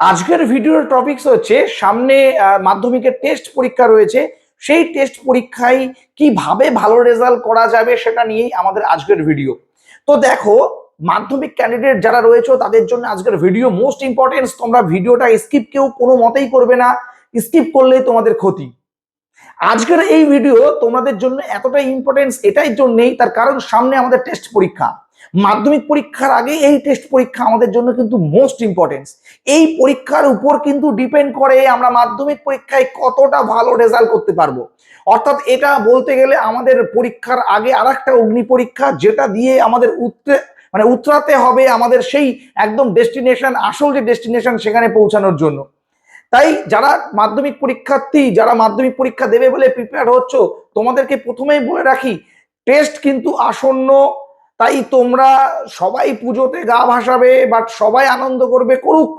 আজকের ভিডিওর টপিকস হচ্ছে, সামনে মাধ্যমিকের টেস্ট পরীক্ষা রয়েছে। সেই টেস্ট পরীক্ষায় কীভাবে ভালো রেজাল্ট করা যাবে সেটা নিয়েই আমাদের আজকের ভিডিও তো দেখো, মাধ্যমিক ক্যান্ডিডেট যারা রয়েছে, তাদের জন্য আজকের ভিডিও মোস্ট ইম্পর্টেন্স তোমরা ভিডিওটা স্কিপ কেউ কোনো মতেই করবে না। স্কিপ করলেই তোমাদের ক্ষতি। আজকের এই ভিডিও তোমাদের জন্য এতটা ইম্পর্টেন্স এটাই জন্যেই তার কারণ সামনে আমাদের টেস্ট পরীক্ষা। মাধ্যমিক পরীক্ষার আগে এই টেস্ট পরীক্ষা আমাদের জন্য কিন্তু মোস্ট ইম্পর্টেন্স এই পরীক্ষার উপর কিন্তু ডিপেন্ড করে আমরা মাধ্যমিক পরীক্ষায় কতটা ভালো রেজাল্ট করতে পারব। অর্থাৎ এটা বলতে গেলে আমাদের পরীক্ষার আগে আর একটা অগ্নি পরীক্ষা, যেটা দিয়ে আমাদের উত্তরে মানে উতরাতে হবে আমাদের সেই একদম ডেস্টিনেশন আসল যে ডেস্টিনেশন সেখানে পৌঁছানোর জন্য। তাই যারা মাধ্যমিক পরীক্ষার্থী, যারা মাধ্যমিক পরীক্ষা দেবে বলে প্রিপেয়ার হচ্ছ, তোমাদেরকে প্রথমেই বলে রাখি টেস্ট কিন্তু আসন্ন তাই তোমরা সবাই পুজোতে গা ভাসাবে বাট সবাই আনন্দ করবে, করুক।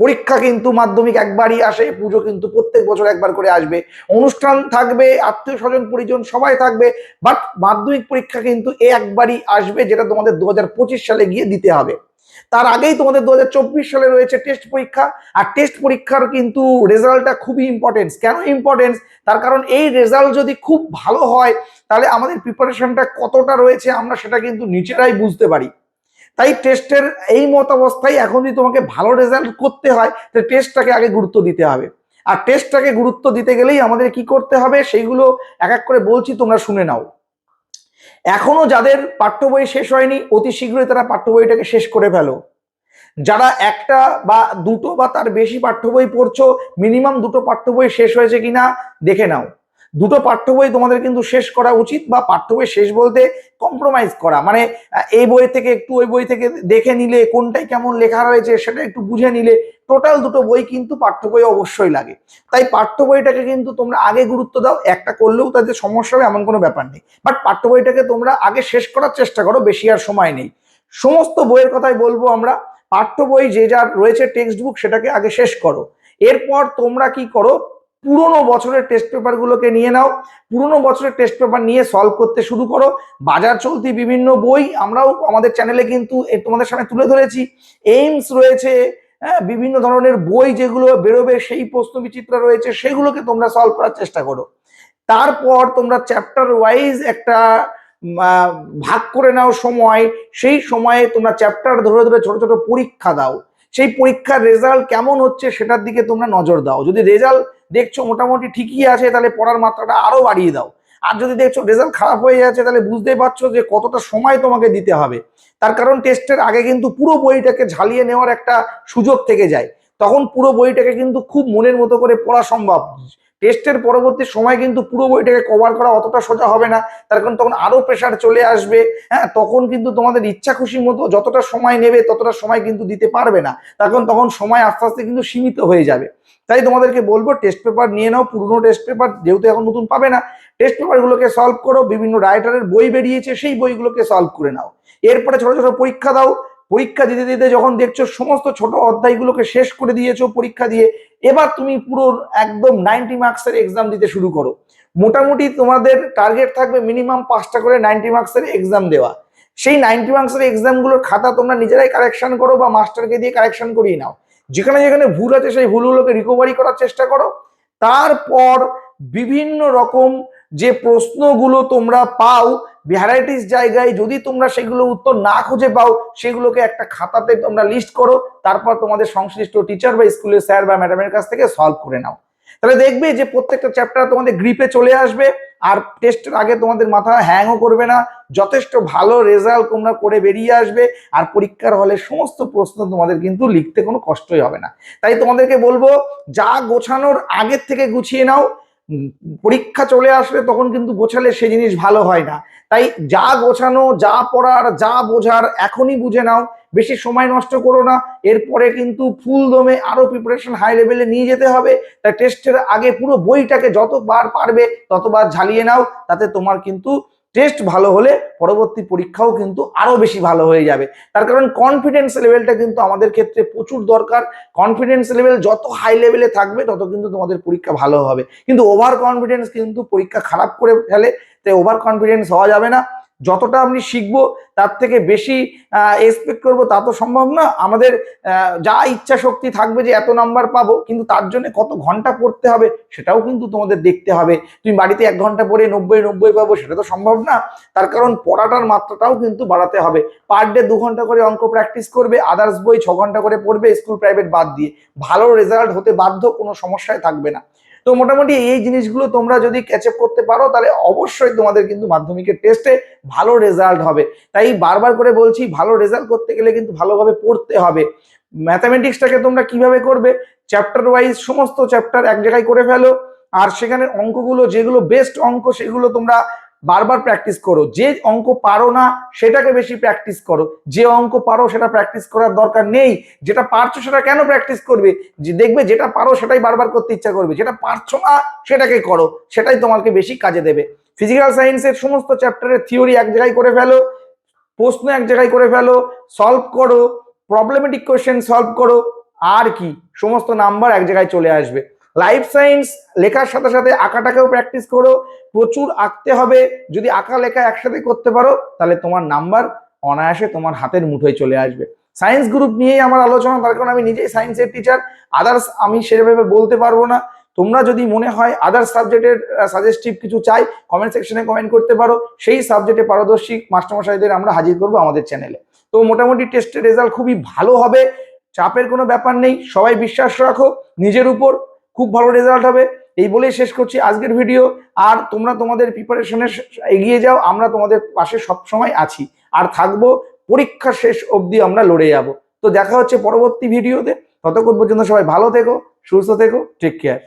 পরীক্ষা কিন্তু মাধ্যমিক একবারই আসে, পুজো কিন্তু প্রত্যেক বছর একবার করে আসবে। অনুষ্ঠান থাকবে আত্মীয় স্বজন পরিজন সবাই থাকবে বাট মাধ্যমিক পরীক্ষা কিন্তু একবারই আসবে, যেটা তোমাদের দু হাজার পঁচিশ সালে গিয়ে দিতে হবে। তার আগেই তোমাদের দু হাজার চব্বিশ সালে রয়েছে টেস্ট পরীক্ষা, আর টেস্ট পরীক্ষার কিন্তু রেজাল্টটা খুবই ইম্পর্টেন্স কেন ইম্পর্টেন্স তার কারণ এই রেজাল্ট যদি খুব ভালো হয়, তাহলে আমাদের প্রিপারেশনটা কতটা রয়েছে আমরা সেটা কিন্তু নিজেরাই বুঝতে পারি। তাই টেস্টের এই মত অবস্থায় এখন যদি তোমাকে ভালো রেজাল্ট করতে হয়, তাহলে টেস্টটাকে আগে গুরুত্ব দিতে হবে। আর টেস্টটাকে গুরুত্ব দিতে গেলেই আমাদের কি করতে হবে? সেইগুলো এক এক করে বলছি, তোমরা শুনে নাও। এখনও যাদের পাঠ্য বই শেষ হয়নি, অতি শীঘ্রই তারা পাঠ্য বইটাকে শেষ করে ফেলো। যারা একটা বা দুটো বা তার বেশি পাঠ্য বই পড়ছো, মিনিমাম দুটো পাঠ্য বই শেষ হয়েছে কিনা দেখে নাও। দুটো পাঠ্য বই তোমাদের কিন্তু শেষ করা উচিত বা পাঠ্য বই শেষ বলতে কম্প্রোমাইজ করা। মানে এই বই থেকে একটু ওই বই থেকে দেখে নিলে কোনটাই কেমন লেখা রয়েছে সেটা একটু বুঝে নিলে টোটাল দুটো বই কিন্তু পাঠ্য বই অবশ্যই লাগে। তাই পাঠ্য বইটাকে কিন্তু তোমরা আগে গুরুত্ব দাও, একটা করলেও তাদের সমস্যা হবে, এমন কোনো ব্যাপার নেই। বাট পাঠ্য বইটাকে তোমরা আগে শেষ করার চেষ্টা করো, বেশি আর সময় নেই। সমস্ত বইয়ের কথাই বলব আমরা, পাঠ্য বই যে যা রয়েছে টেক্সট বুক সেটাকে আগে শেষ করো। এরপর তোমরা কি করো, পুরোনো বছরের টেস্ট পেপারগুলোকে নিয়ে নাও, পুরোনো বছরের টেস্ট পেপার নিয়ে সলভ করতে শুরু করো। বাজার চলতি বিভিন্ন বই আমরাও আমাদের চ্যানেলে কিন্তু তোমাদের সামনে তুলে ধরেছি। এইমস রয়েছে হ্যাঁ বিভিন্ন ধরনের বই যেগুলো বেরোবে, সেই প্রশ্ন বিচিত্র রয়েছে, সেগুলোকে তোমরা সলভ করার চেষ্টা করো। তারপর তোমরা চ্যাপ্টার ওয়াইজ একটা ভাগ করে নাও সময়। সেই সময়ে তোমরা চ্যাপ্টার ধরে ধরে ছোট ছোট পরীক্ষা দাও। সেই পরীক্ষার রেজাল্ট কেমন হচ্ছে সেটার দিকে তোমরা নজর দাও। যদি রেজাল্ট দেখছ মোটামুটি ঠিকই আছে, তাহলে পড়ার মাত্রাটা আরও বাড়িয়ে দাও। আর যদি দেখছ রেজাল্ট খারাপ হয়ে যাচ্ছে, তাহলে বুঝতেই পারছ যে কতটা সময় তোমাকে দিতে হবে। তার কারণ টেস্টের আগে কিন্তু পুরো বইটাকে ঝালিয়ে নেওয়ার একটা সুযোগ থেকে যায়। তখন পুরো বইটাকে কিন্তু খুব মনের মতো করে পড়া সম্ভব। টেস্টের পরবর্তী সময় কিন্তু পুরো বইটাকে কভার করা অতটা সোজা হবে না। তার কারণ তখন আরও প্রেশার চলে আসবে। হ্যাঁ তখন কিন্তু তোমাদের ইচ্ছা খুশি মতো যতটা সময় নেবে, ততটা সময় কিন্তু দিতে পারবে না। তার কারণ তখন সময় আস্তে আস্তে কিন্তু সীমিত হয়ে যাবে। তাই তোমাদেরকে বলব টেস্ট পেপার নিয়ে নাও, পুরনো টেস্ট পেপার যেহেতু এখন নতুন পাবে না টেস্ট পেপারগুলোকে সলভ করো, বিভিন্ন রাইটারের বই বেরিয়েছে, সেই বইগুলোকে সলভ করে নাও। এরপরে ছোট ছোট পরীক্ষা দাও। পরীক্ষা দিতে দিতে যখন দেখছ সমস্ত ছোট অধ্যায়গুলোকে শেষ করে দিয়েছ পরীক্ষা দিয়ে, এবার তুমি পুরো একদম নাইনটি মার্কসের এক্সাম দিতে শুরু করো। মোটামুটি তোমাদের টার্গেট থাকবে মিনিমাম পাঁচটা করে নাইনটি মার্কসের এক্সাম দেওয়া। সেই নাইনটি মার্কসের এক্সামগুলোর খাতা তোমরা নিজেরাই কারেকশন করো বা মাস্টারকে দিয়ে কারেকশন করিয়ে নাও। যেখানে যেখানে ভুল আছে সেই ভুলগুলোকে রিকভারি করার চেষ্টা করো। তারপর বিভিন্ন রকম যে প্রশ্নগুলো তোমরা পাও, ভ্যারাইটিস জায়গায় যদি তোমরা সেগুলো উত্তর না খুঁজে পাও, সেগুলোকে একটা খাতাতে তোমরা লিস্ট করো, তারপর তোমাদের সংশ্লিষ্ট টিচার বা স্কুলের স্যার বা ম্যাডামের কাছ থেকে সলভ করে নাও। তাহলে দেখবে যে প্রত্যেকটা চ্যাপ্টার তোমাদের গ্রিপে চলে আসবে, আর টেস্টের আগে তোমাদের মাথা হ্যাংও করবে না। যথেষ্ট ভালো রেজাল্ট তোমরা করে বেরিয়ে আসবে, আর পরীক্ষার হলে সমস্ত প্রশ্ন তোমাদের কিন্তু লিখতে কোনো কষ্টই হবে না। তাই তোমাদেরকে বলব, যা গোছানোর আগের থেকে গুছিয়ে নাও পরীক্ষা চলে আসলে তখন কিন্তু গোছালে সে জিনিস ভালো হয় না। তাই যা গোছানো, যা পড়ার, যা বোঝার এখনই বুঝে নাও। বেশি সময় নষ্ট করো না। এরপরে কিন্তু ফুল দমে আরও প্রিপারেশন হাই লেভেলে নিয়ে যেতে হবে। তাই টেস্টের আগে পুরো বইটাকে যতবার পারবে ততবার ঝালিয়ে নাও। তাতে তোমার কিন্তু টেস্ট ভালো হলে পরবর্তী পরীক্ষাও কিন্তু আরও বেশি ভালো হয়ে যাবে। তার কারণ কনফিডেন্স লেভেলটা কিন্তু আমাদের ক্ষেত্রে প্রচুর দরকার। কনফিডেন্স লেভেল যত হাই লেভেলে থাকবে, তত কিন্তু তোমাদের পরীক্ষা ভালো হবে। কিন্তু ওভার কনফিডেন্স কিন্তু পরীক্ষা খারাপ করে ফেলে, তাই ওভার কনফিডেন্স হওয়া যাবে না। যতটা আমি শিখব, তার থেকে বেশি এক্সপেক্ট করব, তা তো সম্ভব না। আমাদের যা ইচ্ছা শক্তি থাকবে যে এত নাম্বার পাবো, কিন্তু তার জন্য কত ঘণ্টা পড়তে হবে, সেটাও কিন্তু তোমাদের দেখতে হবে। তুমি বাড়িতে এক ঘণ্টা পড়ে নব্বই নব্বই পাবো, সেটা তো সম্ভব না। তার কারণ পড়াটার মাত্রাটাও কিন্তু বাড়াতে হবে। পার ডে দু ঘণ্টা করে অঙ্ক প্র্যাকটিস করবে আদার্স বই ছ ঘণ্টা করে পড়বে স্কুল প্রাইভেট বাদ দিয়ে। ভালো রেজাল্ট হতে বাধ্য, কোনো সমস্যায় থাকবে না। তো মোটামুটি এই জিনিসগুলো তোমরা যদি ক্যাচ আপ করতে পারো, তাহলে অবশ্যই তোমাদের কিন্তু মাধ্যমিকের টেস্টে ভালো রেজাল্ট হবে। তাই বারবার করে বলছি, ভালো রেজাল্ট করতে গেলে কিন্তু ভালোভাবে পড়তে হবে। ম্যাথামেটিক্সটাকে তোমরা কীভাবে করবে? চ্যাপ্টার ওয়াইজ সমস্ত চ্যাপ্টার এক জায়গায় করে ফেলো। আর সেখানে অঙ্কগুলো, যেগুলো বেস্ট অঙ্ক, সেগুলো তোমরা বারবার প্র্যাকটিস করো। যে অঙ্ক পারো না, সেটাকে বেশি প্র্যাকটিস করো। যে অঙ্ক পারো, সেটা প্র্যাকটিস করার দরকার নেই। যেটা পারছ, সেটা কেন প্র্যাকটিস করবে? যে দেখবে যেটা পারো, সেটাই বারবার করতে ইচ্ছা করবে। যেটা পারছ না সেটাকে করো। সেটাই তোমাকে বেশি কাজে দেবে। ফিজিক্যাল সায়েন্সের সমস্ত চ্যাপ্টারের থিওরি এক জায়গায় করে ফেলো, প্রশ্ন এক জায়গায় করে ফেলো সলভ করো প্রবলেমেটিক কোয়েশ্চেন সলভ করো, আর কি? সমস্ত নাম্বার এক জায়গায় চলে আসবে। লাইফ সায়েন্স লেখার সাথে সাথে আঁকাটাকেও প্র্যাকটিস করো। প্রচুর আঁকতে হবে। যদি আঁকা লেখা একসাথে করতে পারো, তাহলে তোমার নাম্বার অনায়াসে তোমার হাতের মুঠোয় চলে আসবে। সায়েন্স গ্রুপ নিয়েই আমার আলোচনা, তার কারণ আমি নিজেই সায়েন্সের টিচার আদার্স আমি সেভাবে বলতে পারব না। তোমরা যদি মনে হয় আদার্স সাবজেক্টের সাজেস্টিভ কিছু চাই কমেন্ট সেকশনে কমেন্ট করতে পারো। সেই সাবজেক্টে পারদর্শী মাস্টারমশাইদের আমরা হাজির করব আমাদের চ্যানেলে তো মোটামুটি টেস্টের রেজাল্ট খুবই ভালো হবে। চাপের কোনো ব্যাপার নেই। সবাই বিশ্বাস রাখো। নিজের উপর খুব ভালো রেজাল্ট হবে। এই বলেই শেষ করছি আজকের ভিডিও আর তোমরা তোমাদের প্রিপারেশনে এগিয়ে যাও, আমরা তোমাদের পাশে সবসময় আছি। আর থাকব, পরীক্ষা শেষ অবধি আমরা লড়ে যাব। তো দেখা হচ্ছে পরবর্তী ভিডিওতে ততক্ষণ পর্যন্ত সবাই ভালো থেকো, সুস্থ থেকো টেক কেয়ার